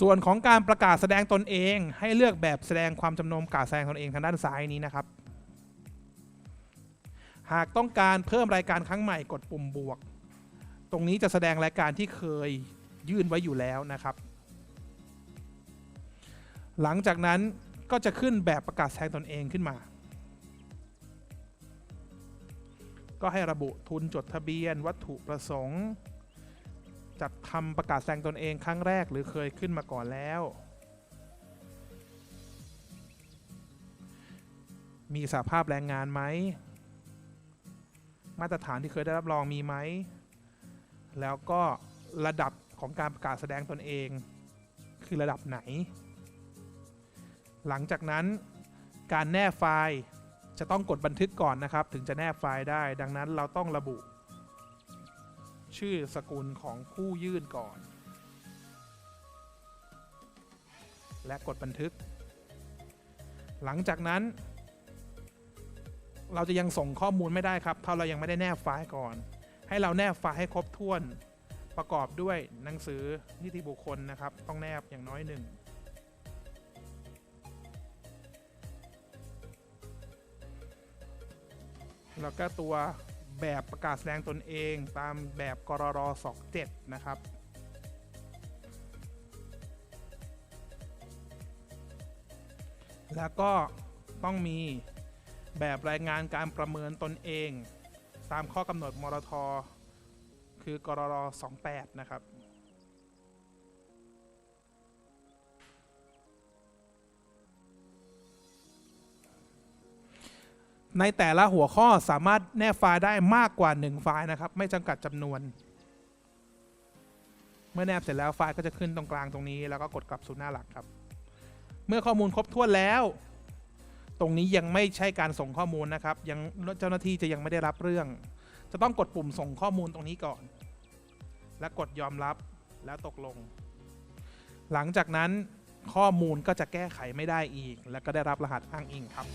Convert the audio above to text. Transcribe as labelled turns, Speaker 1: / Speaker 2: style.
Speaker 1: ส่วนของการประกาศแสดงตนเองให้เลือกแบบแสดงความจำนงการแสดงตนเองทางด้านซ้ายนี้นะครับ หากต้องการเพิ่มรายการครั้งใหม่กดปุ่มบวก ตรงนี้จะแสดงรายการที่เคยยื่นไว้อยู่แล้วนะครับ หลังจากนั้นก็จะขึ้นแบบประกาศแสดงตนเองขึ้นมา ก็ให้ระบุทุนจดทะเบียน วัตถุประสงค์ จัดทำประกาศแสดงตนเองครั้งแรกหรือเคยขึ้นมาก่อนแล้ว มีสาภาพแรงงานไหม มาตรฐานที่เคยได้รับรองมีไหม แล้วก็ระดับของการประกาศแสดงตนเอง คือระดับไหน หลังจากนั้นการแนบไฟล์จะต้องกดบันทึกก่อนนะครับ ถึงจะแนบไฟล์ได้ ดังนั้นเราต้องระบุ ชื่อสกุลของผู้ยื่นก่อน และกดบันทึก หลังจากนั้น เราจะยังส่งข้อมูลไม่ได้ครับ ถ้าเรายังไม่ได้แนบไฟล์ก่อน ให้เราแนบไฟล์ให้ครบถ้วนประกอบด้วยหนังสือนิติบุคคลนะครับ ต้องแนบอย่างน้อยหนึ่งแล้วก็ตัว แบบประกาศแสดงตนเองตามแบบกรร27 นะครับ แล้วก็ต้องมีแบบรายงานการประเมินตนเอง ตามข้อกำหนดมรท คือกรร28 นะครับ ในแต่ละหัวข้อสามารถแนบไฟล์ได้มากกว่า 1 ไฟล์นะครับ ไม่จำกัดจำนวน เมื่อแนบเสร็จแล้วไฟล์ก็จะขึ้นตรงกลางตรงนี้ แล้วก็กดกลับสู่หน้าหลักครับ เมื่อข้อมูลครบถ้วนแล้ว ตรงนี้ยังไม่ใช่การส่งข้อมูลนะครับ ยังเจ้าหน้าที่จะยังไม่ได้รับเรื่อง จะต้องกดปุ่มส่งข้อมูลตรงนี้ก่อน และกดยอมรับแล้วตกลง หลังจากนั้นข้อมูลก็จะแก้ไขไม่ได้อีก และก็ได้รับรหัสอ้างอิงครับ